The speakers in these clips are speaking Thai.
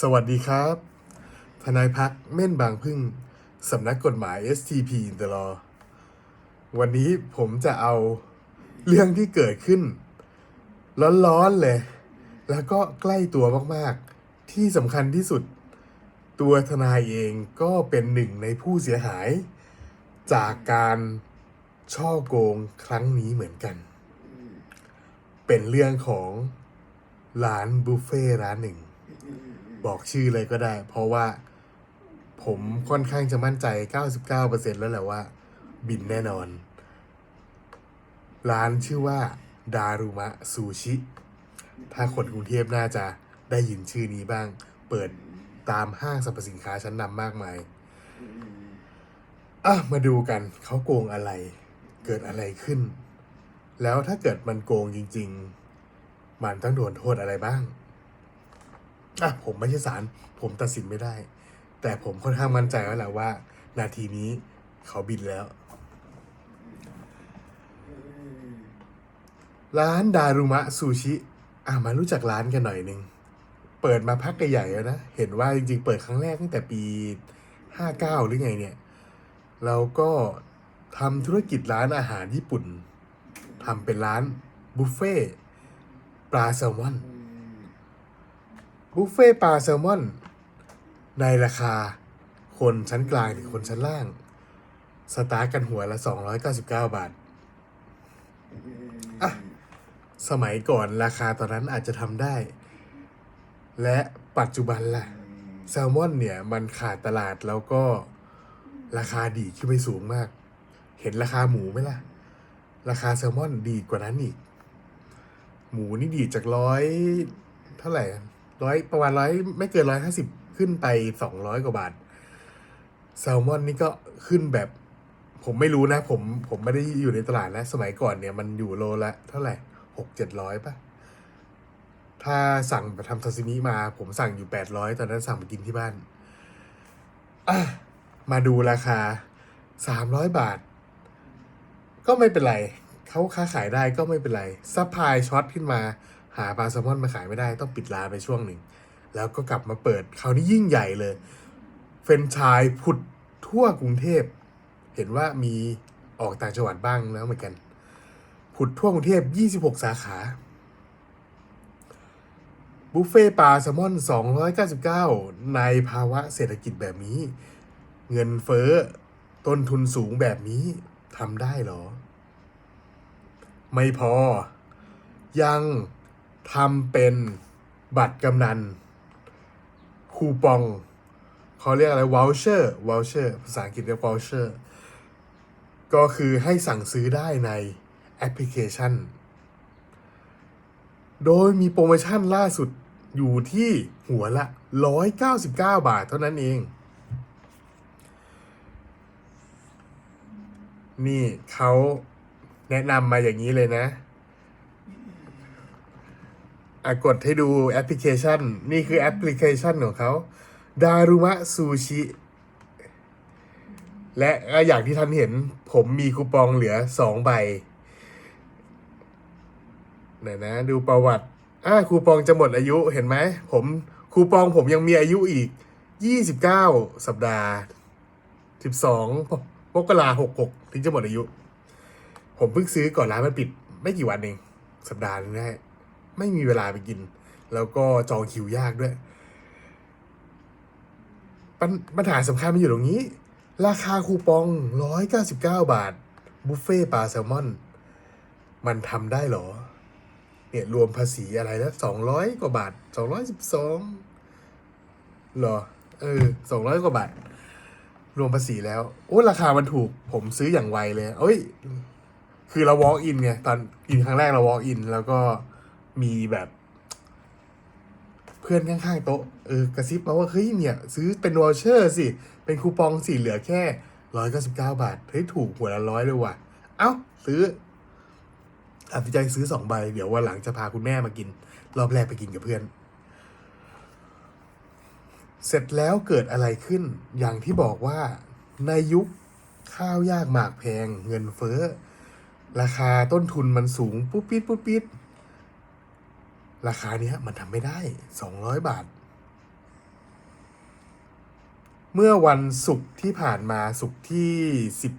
สวัสดีครับ ทนายพักเม่นบางพึ่ง สำนักกฎหมาย STP in the law วันนี้ผมจะเอาเรื่องที่เกิดขึ้น ร้อนๆเลย แล้วก็ใกล้ตัวมากๆ ที่สำคัญที่สุด ตัวทนายเองก็เป็นหนึ่งในผู้เสียหาย จากการช่อโกงครั้งนี้เหมือนกัน เป็นเรื่องของร้านบุฟเฟ่ร้านหนึ่ง บอกชื่อเลยก็ได้ เพราะว่าผมค่อนข้างจะมั่นใจ 99%แล้วแหละว่า บินแน่นอน ร้านชื่อว่า ดารุมะซูชิ ถ้าคนกรุงเทพน่าจะได้ยินชื่อนี้บ้าง เปิดตามห้างสรรพสินค้าชั้นนำมากมาย อะ มาดูกันเขาโกงอะไร เกิดอะไรขึ้น แล้วถ้าเกิดมันโกงจริง ๆ มันต้องโดนโทษอะไรบ้าง อะผมไม่ใช่ศาลผมตัดสินไม่ได้ แต่ผมค่อนข้างมั่นใจแล้วแหละว่า นาทีนี้เขาบินแล้ว ร้านดารุมะซูชิ อะมารู้จักร้านกันหน่อยนึง เปิดมาพักใหญ่แล้วนะ เห็นว่าจริงๆ เปิดครั้งแรกตั้งแต่ปี 59 หรือไงเนี่ยเราก็ทำธุรกิจร้านอาหารญี่ปุ่นทำเป็นร้านบุฟเฟ่ปลาแซลมอน บุฟเฟ่ปลาแซลมอน ในราคา คนชั้นกลางถึงคนชั้นล่าง สตาร์กันหัวละ 299 บาท อะ สมัยก่อนราคาตอนนั้นอาจจะทำได้ และปัจจุบันล่ะ แซลมอนเนี่ย มันขาดตลาดแล้วก็ราคาดีขึ้นไปสูงมาก เห็นราคาหมูไหมล่ะ ราคาแซลมอนดีกว่านั้นอีก หมูนี่ดีจากร้อยเท่าไหร่ ร้อยประมาณร้อยไม่เกินร้อยห้าสิบขึ้นไปสองร้อยกว่าบาทแซลมอนนี่ก็ขึ้นแบบ ผมไม่รู้นะ ผมผมไม่ได้อยู่ในตลาดนะสมัยก่อนเนี่ยมันอยู่โลละเท่าไหร่หกเจ็ดร้อยป่ะ ถ้าสั่งแบบทำซาซิมิมา ผมสั่งอยู่แปดร้อยตอนนั้นสั่งไปกินที่บ้านมาดูราคาสามร้อยบาท ก็ไม่เป็นไรเขาค้าขายได้ก็ไม่เป็นไรซัพพลายช็อตขึ้นมา หาปลาแซลมอนมาขายไม่ได้ต้องปิดร้านไปช่วงหนึ่ง แล้วก็กลับมาเปิดคราวนี้ยิ่งใหญ่เลย เฟรนชายผุดทั่วกรุงเทพ เห็นว่ามีออกต่างจังหวัดบ้างแล้วเหมือนกัน ผุดทั่วกรุงเทพ 26 สาขาบุฟเฟ่ปลาแซลมอน 299 ในภาวะเศรษฐกิจแบบนี้ เงินเฟ้อ ต้นทุนสูงแบบนี้ทำได้หรอ ไม่พอ ยัง ทำเป็นบัตรกำนัน คูปองเขาเรียกอะไร voucher voucher ภาษาอังกฤษเรียก voucher ก็คือให้สั่งซื้อได้ในแอปพลิเคชัน โดยมีโปรโมชั่นล่าสุดอยู่ที่หัวละ 199 บาทเท่านั้นเอง นี่เขาแนะนำมาอย่างนี้เลยนะอะ กดให้ดูแอปพลิเคชัน นี่คือแอปพลิเคชันของเขาดารุมะซูชิ และอย่างที่ท่านเห็น ผมมีคูปองเหลือสองใบไหนนะดูประวัติอ่าคูปองจะหมดอายุเห็นไหมผมคูปองผมยังมีอายุอีก29สัปดาห์12มกราหกหกถึงจะหมดอายุ ผมเพิ่งซื้อก่อนร้านมันปิด ไม่กี่วันเอง สัปดาห์นึงได้ ไม่มีเวลาไปกิน แล้วก็จองคิวยากด้วย ปัญปัญหาสำคัญมันอยู่ตรงนี้ ราคาคูปอง 199 บาท บุฟเฟ่ปลาแซลมอน มันทำได้เหรอ เนี่ยรวมภาษีอะไรแล้ว200 กว่าบาท 212หรอ เออ 200 กว่าบาท รวมภาษีแล้ว โอ้ ราคามันถูก ผมซื้ออย่างไวเลย เอ้ย คือเรา walk in ไง ตอนกินครั้งแรกเรา walk in แล้วก็ มีแบบเพื่อนข้างๆโต๊ะเออกระซิบมาว่าเฮ้ยเนี่ยซื้อเป็นวอลเชอร์สิ เป็นคูปองสิเหลือแค่ร้อยเก้าสิบเก้าบาทเฮ้ยถูกหัวละร้อยเลยว่ะ เอ้า ซื้อตัดสินใจซื้อสองใบ เดี๋ยววันหลังจะพาคุณแม่มากิน รอบแรกไปกินกับเพื่อน เสร็จแล้วเกิดอะไรขึ้น อย่างที่บอกว่าในยุคข้าวยากหมากแพง เงินเฟ้อ ราคาต้นทุนมันสูงปุ๊บปิดปุ๊บปิด ราคาเนี้ยมันทำไม่ได้ 200 บาท เมื่อวันศุกร์ที่ผ่านมาศุกร์ที่สิบ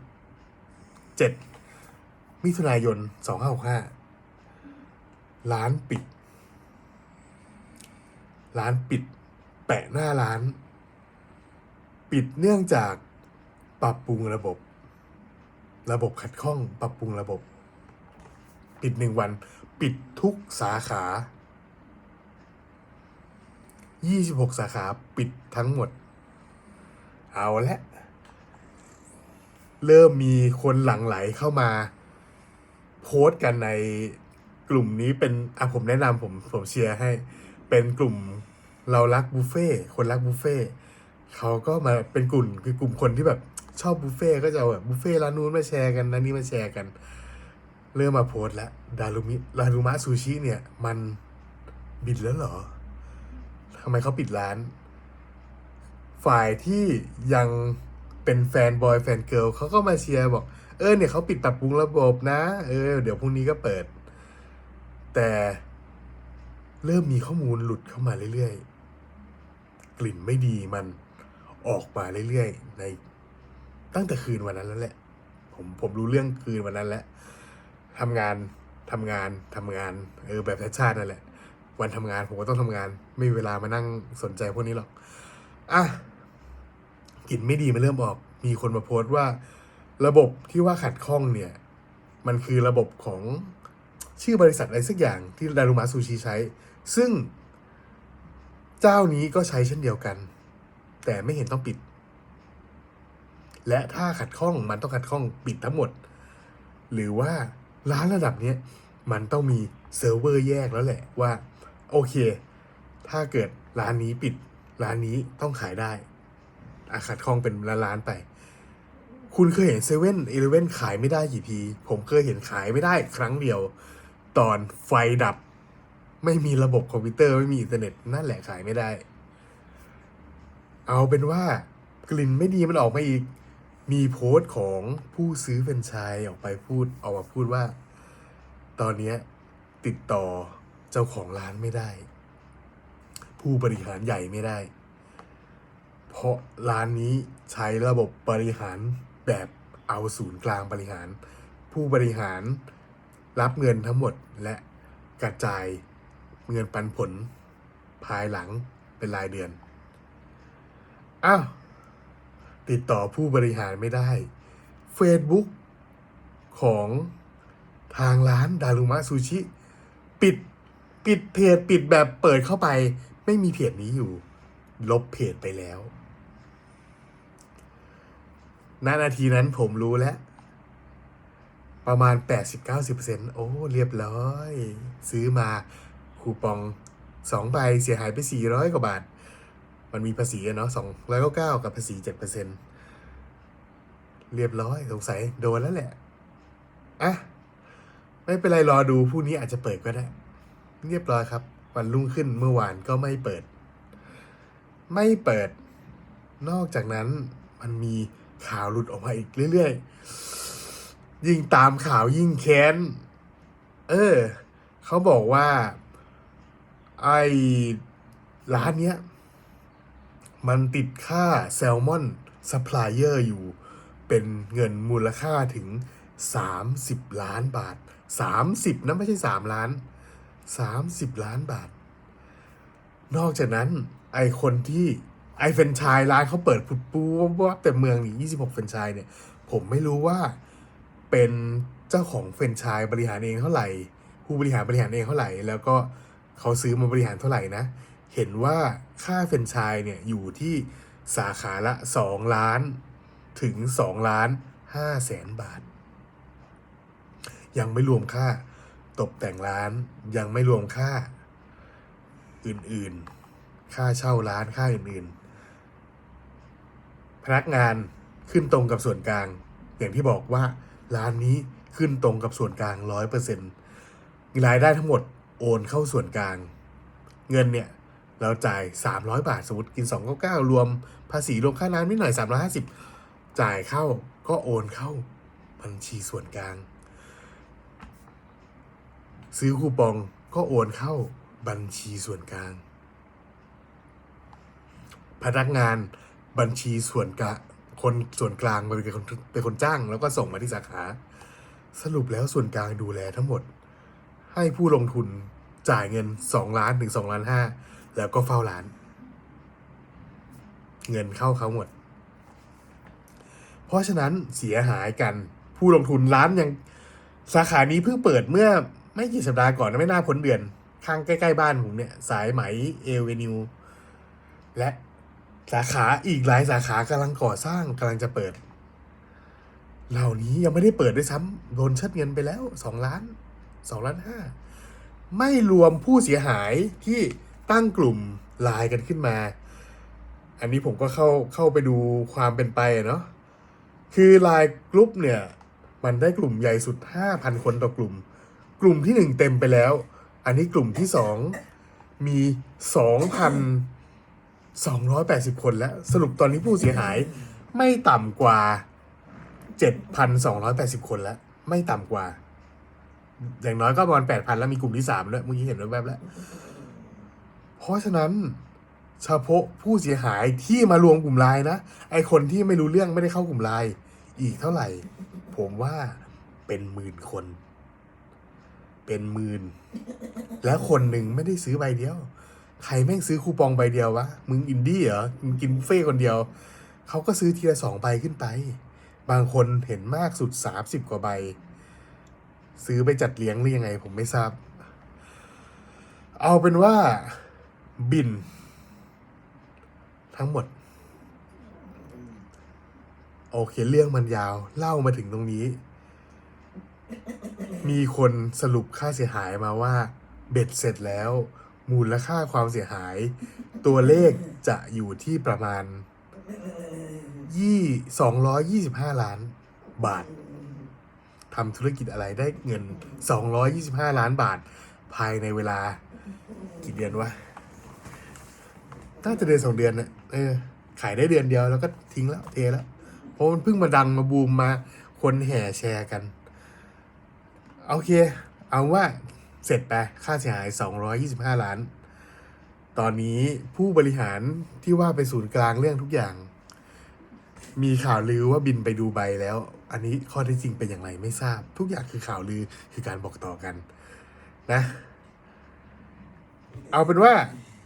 เจ็ดมิถุนายนสองห้าหกห้าร้านปิด ร้านปิด แปะหน้าร้าน ปิดเนื่องจากปรับปรุงระบบ ระบบขัดข้อง ปรับปรุงระบบ ปิดหนึ่งวัน ปิดทุกสาขา 26 สาขาปิดทั้งหมด เอาละเริ่มมีคนหลั่งไหลเข้ามา โพสต์กันในกลุ่มนี้เป็นอะผมแนะนำผมผมเชียร์ให้ เป็นกลุ่มเรารักบุฟเฟ่คนรักบุฟเฟ่เขาก็มาเป็นกลุ่มคือกลุ่มคนที่แบบชอบบุฟเฟ่ก็จะแบบบุฟเฟ่ร้านนู้นมาแชร์กันร้านนี้มาแชร์กัน เริ่มมาโพสต์แล้วดารุมิดารุมะซูชิเนี่ย มันบิดแล้วเหรอ ทำไมเขาปิดร้าน ฝ่ายที่ยังเป็นแฟนบอยแฟนเกิร์ลเขาก็มาเชียร์บอก เออเนี่ยเขาปิดปรับปรุงระบบนะ เออ เดี๋ยวพรุ่งนี้ก็เปิด แต่เริ่มมีข้อมูลหลุดเข้ามาเรื่อยๆ กลิ่นไม่ดีมันออกมาเรื่อยๆ ในตั้งแต่คืนวันนั้นแล้วแหละ ผมผมรู้เรื่องคืนวันนั้นแล้วทำงานทำงานทำงาน เออแบบชาตินั่นแหละ วันทำงานผมก็ต้องทำงาน ไม่มีเวลามานั่งสนใจพวกนี้หรอกอะกลิ่นไม่ดีมันเริ่มออก มีคนมาโพสต์ว่า ระบบที่ว่าขัดข้องเนี่ย มันคือระบบของชื่อบริษัทอะไรสักอย่างที่ดารุมะซูชิใช้ ซึ่งเจ้านี้ก็ใช้เช่นเดียวกัน แต่ไม่เห็นต้องปิด และถ้าขัดข้องมันต้องขัดข้องปิดทั้งหมด หรือว่าร้านระดับนี้มันต้องมีเซิร์ฟเวอร์แยกแล้วแหละว่า โอเค ถ้าเกิดร้านนี้ปิด ร้านนี้ต้องขายได้ อาขัดข้องเป็นร้านไป คุณเคยเห็นเซเว่นอีเลเว่นขายไม่ได้กี่ที ผมเคยเห็นขายไม่ได้ครั้งเดียว ตอนไฟดับ ไม่มีระบบคอมพิวเตอร์ไม่มีอินเทอร์เน็ตนั่นแหละขายไม่ได้ เอาเป็นว่ากลิ่นไม่ดีมันออกมาอีก มีโพสต์ของผู้ซื้อแฟรนไชส์ออกไปพูดออกมาพูดว่า ตอนนี้ติดต่อ เจ้าของร้านไม่ได้ ผู้บริหารใหญ่ไม่ได้ เพราะร้านนี้ใช้ระบบบริหารแบบเอาศูนย์กลางบริหาร ผู้บริหารรับเงินทั้งหมดและกระจายเงินปันผลภายหลังเป็นรายเดือน อ้าว ติดต่อผู้บริหารไม่ได้ Facebook ของทางร้านดารุมะซูชิ ปิด ปิดเพจปิดแบบเปิดเข้าไป ไม่มีเพจนี้อยู่ ลบเพจไปแล้วณนาทีนั้นผมรู้แล้ว ประมาณ 80-90%โอ้ เรียบร้อย ซื้อมาคูปองสองใบเสียหายไป 400 กว่าบาท มันมีภาษีอะเนาะ299กับภาษี7%เรียบร้อยสงสัยโดนแล้วแหละ อะ ไม่เป็นไรรอดูผู้นี้อาจจะเปิดก็ได้ เรียบร้อยครับ วันรุ่งขึ้นเมื่อวานก็ไม่เปิด ไม่เปิด นอกจากนั้นมันมีข่าวหลุดออกมาอีกเรื่อยๆ ยิ่งตามข่าวยิ่งแค้น เออ เขาบอกว่า ไอ้ร้านเนี้ย มันติดค่าแซลมอนซัพพลายเออร์อยู่เป็นเงินมูลค่าถึง 30 ล้านบาท 30 นะไม่ใช่ 3 ล้าน 30 ล้านบาท นอกจากนั้นไอคนที่ไอเฟนชายร้านเขาเปิดปุดปูว่าแต่เมืองนี่ 26 เฟนชายเนี่ย ผมไม่รู้ว่าเป็นเจ้าของเฟนชายบริหารเองเท่าไหร่ ผู้บริหารบริหารเองเท่าไหร่ แล้วก็เขาซื้อมาบริหารเท่าไหร่นะ เห็นว่าค่าเฟนชายเนี่ยอยู่ที่สาขาละ 2 ล้านถึง 2 ล้าน5แสนบาท ยังไม่รวมค่า ตกแต่งร้านยังไม่รวมค่าอื่นๆ ค่าเช่าร้านค่าอื่นๆ พนักงานขึ้นตรงกับส่วนกลาง อย่างที่บอกว่าร้านนี้ขึ้นตรงกับส่วนกลางร้อยเปอร์เซ็นต์รายได้ทั้งหมดโอนเข้าส่วนกลาง เงินเนี่ย เราจ่าย 300 บาท สมมติกิน 299 รวมภาษีรวมค่าน้ำนิดหน่อย 350 จ่ายเข้าก็โอนเข้าบัญชีส่วนกลาง ซื้อคูปองก็โอนเข้าบัญชีส่วนกลาง พนักงานบัญชีส่วนกลางคนส่วนกลางมาเป็นคนเป็นคนจ้าง แล้วก็ส่งมาที่สาขา สรุปแล้วส่วนกลางดูแลทั้งหมด ให้ผู้ลงทุนจ่ายเงินสองล้านถึงสองล้านห้าแล้วก็เฝ้าร้าน เงินเข้าเขาหมด เพราะฉะนั้นเสียหายกันผู้ลงทุนร้านยังสาขานี้เพิ่งเปิดเมื่อ ไม่กี่สัปดาห์ก่อนนะไม่น่าพ้นเดือน ข้างใกล้ ๆ บ้านผมเนี่ย สายไหมเอเวนิวและสาขาอีกหลายสาขากำลังก่อสร้างกำลังจะเปิด เหล่านี้ยังไม่ได้เปิดด้วยซ้ำโดนเชิดเงินไปแล้วสองล้านสองล้านห้าไม่รวมผู้เสียหายที่ตั้งกลุ่มไลน์กันขึ้นมา อันนี้ผมก็เข้าเข้าไปดูความเป็นไปเนาะคือไลน์กลุ่มเนี่ย มันได้กลุ่มใหญ่สุด 5,000 คนต่อกลุ่ม กลุ่มที่หนึ่งเต็มไปแล้ว อันนี้กลุ่มที่สองมี2,280คนแล้ว สรุปตอนนี้ผู้เสียหายไม่ต่ำกว่า7,280คนแล้ว ไม่ต่ำกว่า อย่างน้อยก็ประมาณ8,000แล้วมีกลุ่มที่สามแล้วเมื่อกี้เห็นแวบๆแล้ว เพราะฉะนั้นเฉพาะผู้เสียหายที่มารวมกลุ่มไลน์นะ ไอคนที่ไม่รู้เรื่องไม่ได้เข้ากลุ่มไลน์อีกเท่าไหร่ ผมว่าเป็นหมื่นคน เป็นหมื่นแล้วคนหนึ่งไม่ได้ซื้อใบเดียว ใครแม่งซื้อคูปองใบเดียววะ มึงอินดี้เหรอมึงกินเฟ่คนเดียว เขาก็ซื้อทีละสองใบขึ้นไป บางคนเห็นมากสุดสามสิบกว่าใบ ซื้อไปจัดเลี้ยงหรือยังไง ผมไม่ทราบ เอาเป็นว่าบิน ทั้งหมด โอเคเรื่องมันยาว เล่ามาถึงตรงนี้ มีคนสรุปค่าเสียหายมาว่า เบ็ดเสร็จแล้ว มูลค่าความเสียหาย ตัวเลขจะอยู่ที่ประมาณยี่สองร้อยยี่สิบห้าล้านบาททำธุรกิจอะไรได้เงินสองร้อยยี่สิบห้าล้านบาท ภายในเวลา กี่เดือนวะน่าจะเดือนสองเดือนนะเออ ขายได้เดือนเดียวแล้วก็ทิ้งแล้วเทแล้วเพราะมันเพิ่งมาดังมาบูมมา คนแห่แชร์กัน โอเค เอาว่าเสร็จไปค่าเสียหาย 225 ล้าน ตอนนี้ผู้บริหารที่ว่าไปศูนย์กลางเรื่องทุกอย่าง มีข่าวลือว่าบินไปดูใบแล้ว อันนี้ข้อเท็จจริงเป็นอย่างไรไม่ทราบ ทุกอย่างคือข่าวลือคือการบอกต่อกันนะ เอาเป็นว่า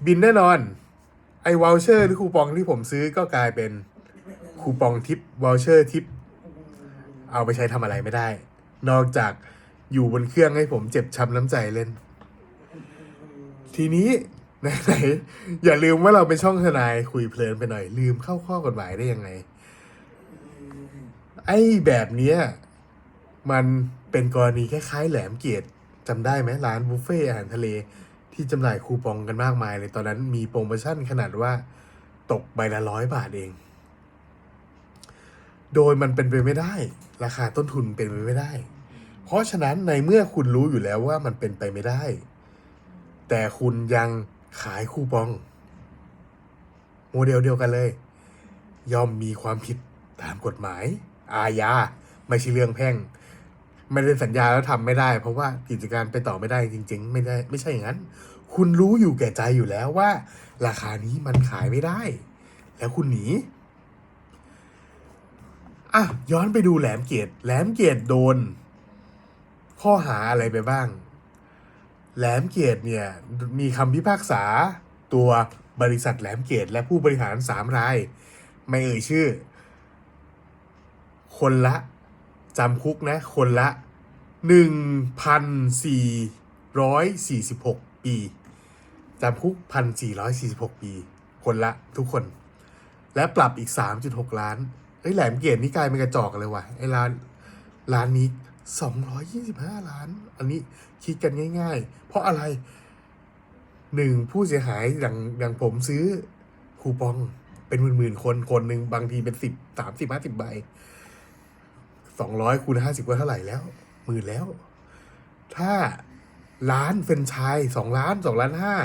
บินแน่นอน ไอ้วอลเชอร์หรือคูปองที่ผมซื้อก็กลายเป็นคูปองทิปวอลเชอร์ทิป เอาไปใช้ทำอะไรไม่ได้ นอกจาก อยู่บนเครื่องให้ผมเจ็บช้ำน้ำใจเล่น ทีนี้ไหนๆอย่าลืมว่าเราเป็นช่องทนายคุยเพลินไปหน่อย ลืมเข้าข้อกฎหมายได้ยังไง ไอ้แบบเนี้ยมันเป็นกรณีคล้ายๆแหลมเกียรติจำได้ไหมร้านบุฟเฟ่อาหารทะเลที่จำหน่ายคูปองกันมากมายเลยตอนนั้นมีโปรโมชั่นขนาดว่าตกใบละร้อยบาทเอง โดยมันเป็นไปไม่ได้ ราคาต้นทุนเป็นไปไม่ได้ เพราะฉะนั้นในเมื่อคุณรู้อยู่แล้วว่ามันเป็นไปไม่ได้ แต่คุณยังขายคูปอง โมเดลเดียวกันเลย ย่อมมีความผิดตามกฎหมาย อาญาไม่ใช่เรื่องแพ่ง ไม่ได้สัญญาแล้วทำไม่ได้ เพราะว่ากิจการไปต่อไม่ได้จริง ๆ ไม่ได้ ไม่ใช่อย่างนั้น คุณรู้อยู่แก่ใจอยู่แล้วว่า ราคานี้มันขายไม่ได้ แล้วคุณหนีอะย้อนไปดูแหลมเกียรติแหลมเกียรติโดน ข้อหาอะไรไปบ้าง แหลมเกียรติเนี่ย มีคำพิพากษาตัวบริษัทแหลมเกียรติและผู้บริหารสามราย ไม่เอ่ยชื่อ คนละจำคุกนะ คนละหนึ่งพันสี่ร้อยสี่สิบหกปีจำคุกพันสี่ร้อยสี่สิบหกปี คนละทุกคน และปรับอีกสามจุดหกล้านเฮ้แหลมเกียรตินี่กลายเป็นกระจอกเลยว่ะไอ้ร้านร้านนี้ สองร้อยยี่สิบห้าล้าน อันนี้คิดกันง่าย ๆ เพราะอะไรหนึ่งผู้เสียหายอย่างอย่างผมซื้อคูปองเป็นหมื่นๆคนคนหนึ่งบางทีเป็นสิบสามสิบห้าสิบใบสองร้อยคูณห้าสิบก็เท่าไหร่แล้วหมื่นแล้ว ถ้าร้านเฟรนไชายสองล้านสองล้านห้า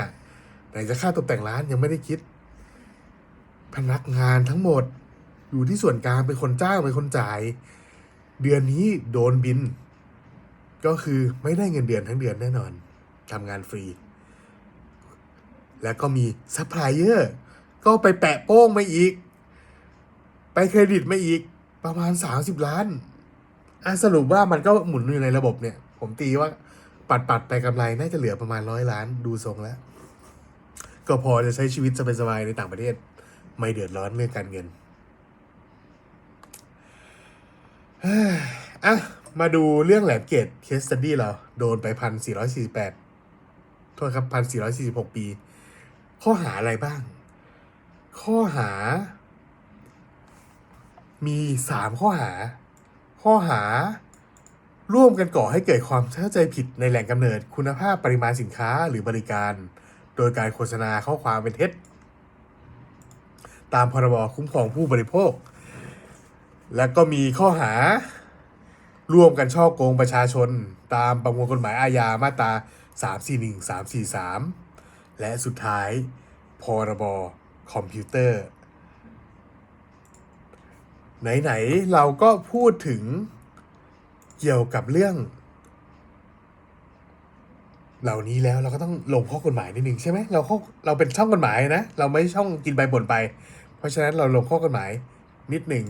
ไหนจะค่าตกแต่งร้านยังไม่ได้คิด พนักงานทั้งหมด อยู่ที่ส่วนกลางเป็นคนจ้างเป็นคนจ่าย เดือนนี้โดนบิน ก็คือไม่ได้เงินเดือนทั้งเดือนแน่นอนทำงานฟรี แล้วก็มีซัพพลายเออร์ก็ไปแปะโป้งมาอีก ไปเครดิตมาอีก ประมาณสามสิบล้านอะสรุปว่ามันก็หมุนอยู่ในระบบเนี่ย ผมตีว่าปัดปัดๆไปกำไรน่าจะเหลือประมาณร้อยล้านดูทรงแล้ว ก็พอจะใช้ชีวิตสบายๆในต่างประเทศ ไม่เดือดร้อนเรื่องการเงิน เฮ้ย อะ มาดูเรื่องแหลมเกตเคสตัดดี้เรา โดนไปพันสี่ร้อยสี่สิบแปดโทษครับพันสี่ร้อยสี่สิบหกปี ข้อหาอะไรบ้าง ข้อหา มีสามข้อหา ข้อหา ร่วมกันก่อให้เกิดความเข้าใจผิดในแหล่งกำเนิดคุณภาพปริมาณสินค้าหรือบริการ โดยการโฆษณาข้อความเป็นเท็จ ตามพรบคุ้มครองผู้บริโภค และก็มีข้อหาร่วมกันช่อโกงประชาชน ตามประมวลกฎหมายอาญามาตรา 341 343 และสุดท้าย พรบอคอมพิวเตอร์ ไหน ๆ เราก็พูดถึงเกี่ยวกับเรื่อง เหล่านี้แล้วเราก็ต้องลงข้อกฎหมายนิดนึงใช่ไหมเราข้อเราเป็นช่องกฎหมายนะ เราไม่ช่องกินใบบ่นไป เพราะฉะนั้นเราลงข้อกฎหมายนิดหนึ่ง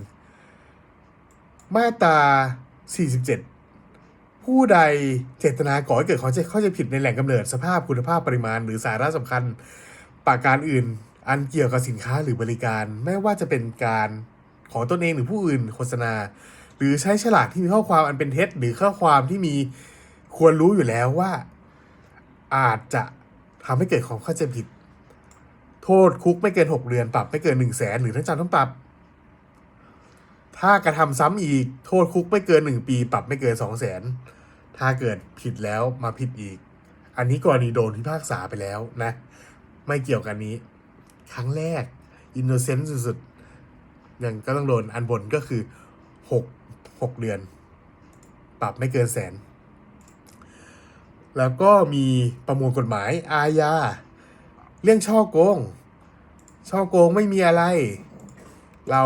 มาตรา 47 ผู้ใดเจตนาก่อให้เกิดความเข้าใจผิดในแหล่งกำเนิดสภาพคุณภาพปริมาณ หรือสาระสำคัญประการอื่น อันเกี่ยวกับสินค้าหรือบริการ ไม่ว่าจะเป็นการของตนเองหรือผู้อื่นโฆษณา หรือใช้ฉลากที่มีข้อความอันเป็นเท็จ หรือข้อความที่มีควรรู้อยู่แล้วว่า อาจจะทำให้เกิดความเข้าใจผิด โทษคุกไม่เกิน 6 เดือนปรับไม่เกิน 1 0 0 0 0แสนหรือทั้งจำทั้งปรับ ถ้ากระทำซ้ำอีกโทษคุกไม่เกิน 1 ปี ปรับไม่เกิน 2 0 0แสนถ้าเกิดผิดแล้วมาผิดอีก อันนี้กรณีโดนพิพากษาไปแล้วนะ ไม่เกี่ยวกันนี้ ครั้งแรกอินโนเซนต์สุดๆยังก็ต้องโดนอันบนก็คือ 6 6 เดือน ปรับไม่เกินแสน แล้วก็มีประมวลกฎหมายอาญาเรื่องช่อโกง ช่อโกงไม่มีอะไร เรา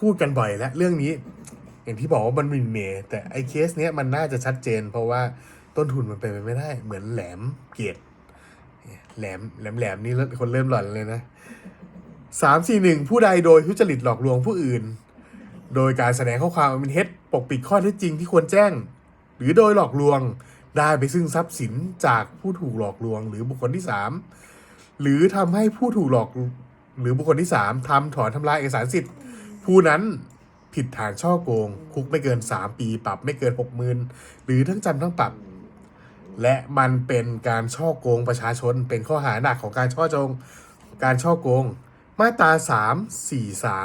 พูดกันบ่อยแล้วเรื่องนี้ อย่างที่บอกว่ามันหมินเมย์แต่ไอ้เคสเนี้ยมันน่าจะชัดเจน เพราะว่าต้นทุนมันเป็นไปไม่ได้ เหมือนแหลมเกียรติแหลมแหลมแหลมนี่คนเริ่มหลอนเลยนะสามสี่หนึ่งผู้ใดโดยทุจริตหลอกลวงผู้อื่น โดยการแสดงข้อความเป็นเท็จปกปิดข้อเท็จจริงที่ควรแจ้ง หรือโดยหลอกลวงได้ไปซึ่งทรัพย์สินจากผู้ถูกหลอกลวง หรือบุคคลที่สามหรือทำให้ผู้ถูกหลอกหรือบุคคลที่สามทำถอนทำลายเอกสารสิทธิ์ ผู้นั้นผิดฐานช่อโกง คุกไม่เกิน 3 ปี ปรับไม่เกิน 6 0,000 หรือทั้งจำทั้งปรับ และมันเป็นการช่อโกงประชาชน เป็นข้อหาหนักของการช่อจง การช่อโกง มาตรา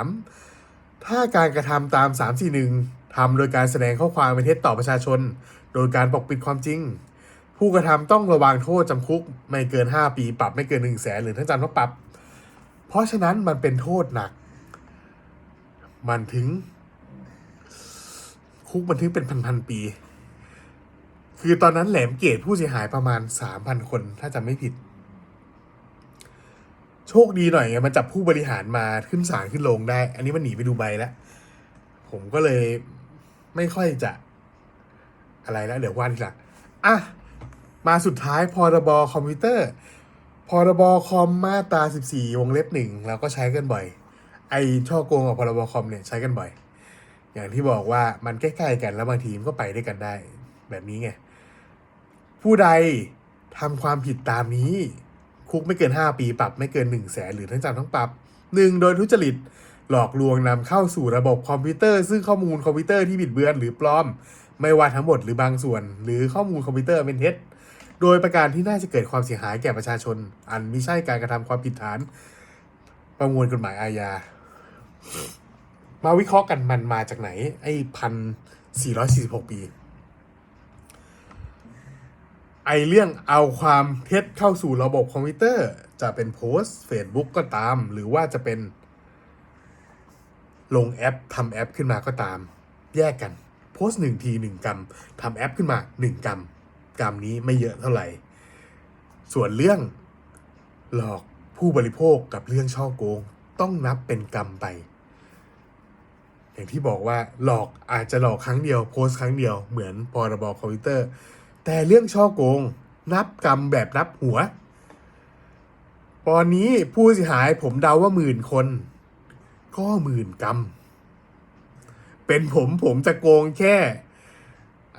343 ถ้าการกระทำตาม 341ทำโดยการแสดงข้อความเป็นเท็จต่อประชาชน โดยการปกปิดความจริง ผู้กระทำต้องระวังโทษจำคุก ไม่เกิน 5 ปี ปรับไม่เกิน1 0 0 0 0แสนหรือทั้งจำทั้งปรับ เพราะฉะนั้นมันเป็นโทษหนัก มันถึง คุกมันถึงเป็นพันๆปี คือตอนนั้นแหลมเกตผู้เสียหายประมาณสามพันคนถ้าจำไม่ผิด โชคดีหน่อยไงมันจับผู้บริหารมาขึ้นศาลขึ้นลงได้ อันนี้มันหนีไปดูใบแล้ว ผมก็เลยไม่ค่อยจะ อะไรแล้วเดี๋ยวว่าทีหลังอะมาสุดท้ายพรบคอมพิวเตอร์พรบคอมมาตรา14 วงเล็บหนึ่งเราก็ใช้กันบ่อย ไอช่อโกงกับพรบคอมเนี่ยใช้กันบ่อย อย่างที่บอกว่ามันใกล้ๆกันแล้วบางทีมันก็ไปด้วยกันได้ แบบนี้ไง ผู้ใดทำความผิดตามนี้ คุกไม่เกิน 5 ปีปรับไม่เกิน1 0 0 0 0แสนหรือทั้งจำทั้งปรับ 1. โดยทุจริตหลอกลวงนำเข้าสู่ระบบคอมพิวเตอร์ ซึ่งข้อมูลคอมพิวเตอร์ที่บิดเบือนหรือปลอม ไม่ว่าทั้งหมดหรือบางส่วน หรือข้อมูลคอมพิวเตอร์เป็นเท็จโดยประการที่น่าจะเกิดความเสียหายแก่ประชาชน อันไม่ใช่การกระทำความผิดฐาน ประมวลกฎหมายอาญา มาวิเคราะห์กันมันมาจากไหน ไอ้พันสี่ร้อยสี่สิบหกปี ไอเรื่องเอาความเท็จเข้าสู่ระบบคอมพิวเตอร์ จะเป็นโพสต์ Facebook ก็ตาม หรือว่าจะเป็นลงแอปทำแอปขึ้นมาก็ตาม แยกกัน โพสต์หนึ่งทีหนึ่งกรัมทำแอปขึ้นมาหนึ่งกรัมกรัมนี้ไม่เยอะเท่าไหร่ ส่วนเรื่องหลอกผู้บริโภคกับเรื่องช่อโกง ต้องนับเป็นกรรมไป อย่างที่บอกว่าหลอกอาจจะหลอกครั้งเดียวโพสต์ครั้งเดียวเหมือนพรบคอมพิวเตอร์ แต่เรื่องช่อโกง นับกรรมแบบนับหัว ตอนนี้ผู้เสียหายผมเดาว่าหมื่นคน ก็หมื่นกรรม เป็นผมผมจะโกงแค่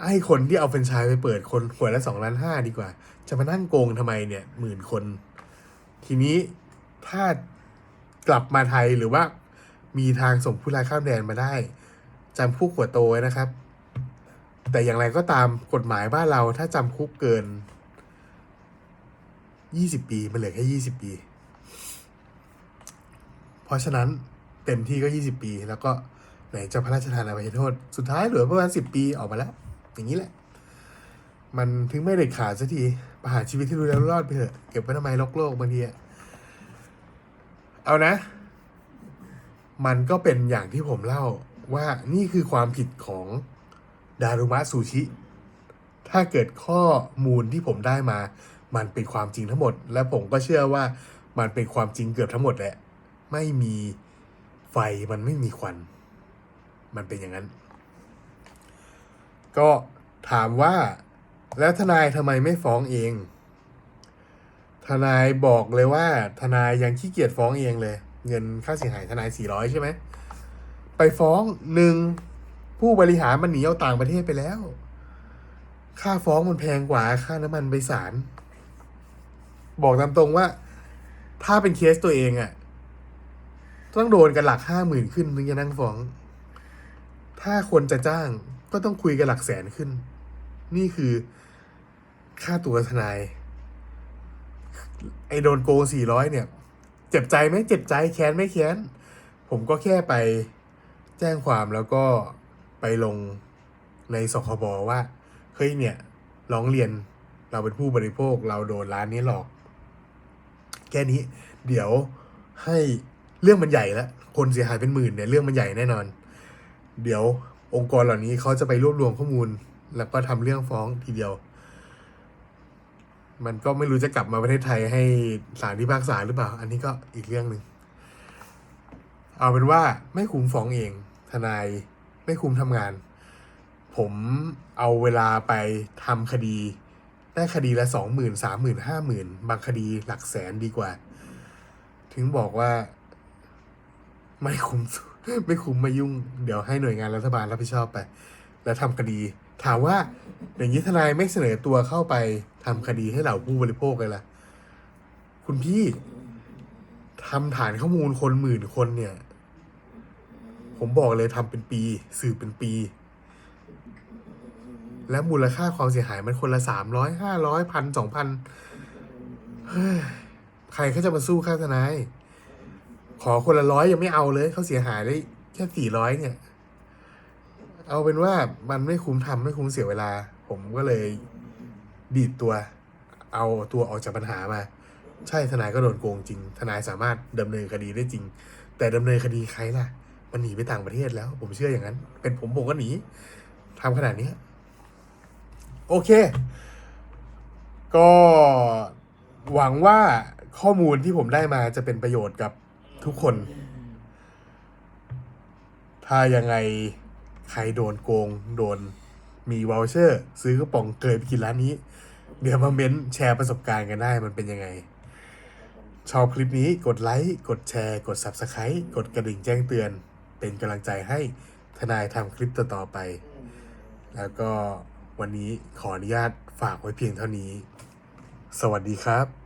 ให้คนที่เอาแฟรนไชส์ไปเปิดคนหัวละสองล้านห้าดีกว่า จะมานั่งโกงทำไมเนี่ยหมื่นคน ทีนี้ถ้ากลับมาไทยหรือว่า มีทางส่งผู้ร้ายข้ามแดนมาได้จำคุกหัวโตไว้นะครับ แต่อย่างไรก็ตามกฎหมายบ้านเราถ้าจำคุกเกินยี่สิบปีมันเหลือแค่ยี่สิบปี เพราะฉะนั้นเต็มที่ก็ยี่สิบปี แล้วก็ไหนจะพระราชทานอภัยโทษ สุดท้ายเหลือประมาณสิบปีออกมาแล้ว อย่างนี้แหละ มันถึงไม่เด็ดขาดสักทีประหารชีวิตที่รู้แล้วรอดไปเถอะเก็บไว้ทำไมโลกโลกบางทีอะเอานะ มันก็เป็นอย่างที่ผมเล่าว่านี่คือความผิดของดารุมะซูชิ ถ้าเกิดข้อมูลที่ผมได้มา มันเป็นความจริงทั้งหมด และผมก็เชื่อว่ามันเป็นความจริงเกือบทั้งหมดแหละ ไม่มีไฟมันไม่มีควัน มันเป็นอย่างนั้น ก็ถามว่าแล้วทนายทำไมไม่ฟ้องเอง ทนายบอกเลยว่า ทนายยังขี้เกียจฟ้องเองเลย เงินค่าเสียหายทนายสี่ร้อยใช่ไหม ไปฟ้องหนึ่งผู้บริหารมันหนีเอาต่างประเทศไปแล้ว ค่าฟ้องมันแพงกว่าค่าน้ำมันไปศาลบอกตามตรงว่า ถ้าเป็นเคสตัวเองอะต้องโดนกันหลักห้าหมื่นขึ้นถึงจะนั่งฟ้อง ถ้าคนจะจ้างก็ต้องคุยกันหลักแสนขึ้น นี่คือค่าตัวทนาย ไอโดนโกงสี่ร้อยเนี่ย เจ็บใจไหมเจ็บใจแค้นไม่แค้น ผมก็แค่ไปแจ้งความแล้วก็ไปลงในสคบว่าเฮ้ยเนี่ยร้องเรียนเราเป็นผู้บริโภคเราโดนร้านนี้หลอก แค่นี้ เดี๋ยวให้เรื่องมันใหญ่แล้วคนเสียหายเป็นหมื่นเนี่ยเรื่องมันใหญ่แน่นอน เดี๋ยวองค์กรเหล่านี้เขาจะไปรวบรวมข้อมูล แล้วก็ทำเรื่องฟ้องทีเดียว มันก็ไม่รู้จะกลับมาประเทศไทยให้ศาลพิพากษาหรือเปล่า อันนี้ก็อีกเรื่องหนึ่ง เอาเป็นว่าไม่คุมฟ้องเอง ทนายไม่คุมทำงาน ผมเอาเวลาไปทำคดี ได้คดีละสองหมื่นสามหมื่นห้าหมื่นบางคดีหลักแสนดีกว่า ถึงบอกว่า ไม่คุ้มไม่คุ้มมายุ่ง เดี๋ยวให้หน่วยงานรัฐบาลรับผิดชอบไป แล้วทำคดี ถามว่าอย่างนี้ทนายไม่เสนอตัวเข้าไปทำคดีให้เหล่าผู้บริโภคเลยล่ะ คุณพี่ทำฐานข้อมูลคนหมื่นคนเนี่ย ผมบอกเลยทำเป็นปี สืบเป็นปี และมูลค่าความเสียหายมันคนละสามร้อยห้าร้อยพันสองพันใครเขาจะมาสู้ค่าทนาย ขอคนละร้อยยังไม่เอาเลย เขาเสียหายได้แค่สี่ร้อยเนี่ย เอาเป็นว่ามันไม่คุ้มทำไม่คุ้มเสียเวลา ผมก็เลยดีดตัว เอาตัวออกจากปัญหามา ใช่ทนายก็โดนโกงจริง ทนายสามารถดำเนินคดีได้จริง แต่ดำเนินคดีใครล่ะ มันหนีไปต่างประเทศแล้ว ผมเชื่ออย่างนั้น เป็นผมผมก็หนีทำขนาดนี้ โอเค ก็หวังว่าข้อมูลที่ผมได้มาจะเป็นประโยชน์กับทุกคน ถ้ายังไง ใครโดนโกง โดนมีวอลเชอร์ ซื้อกระป๋องเกยไปกินร้านนี้ เดี๋ยวมาเม้นแชร์ประสบการณ์กันได้มันเป็นยังไง ชอบคลิปนี้กดไลค์กดแชร์ กด Subscribe กดกระดิ่งแจ้งเตือน เป็นกำลังใจให้ทนายทำคลิปต่อๆไป แล้วก็วันนี้ขออนุญาตฝากไว้เพียงเท่านี้ สวัสดีครับ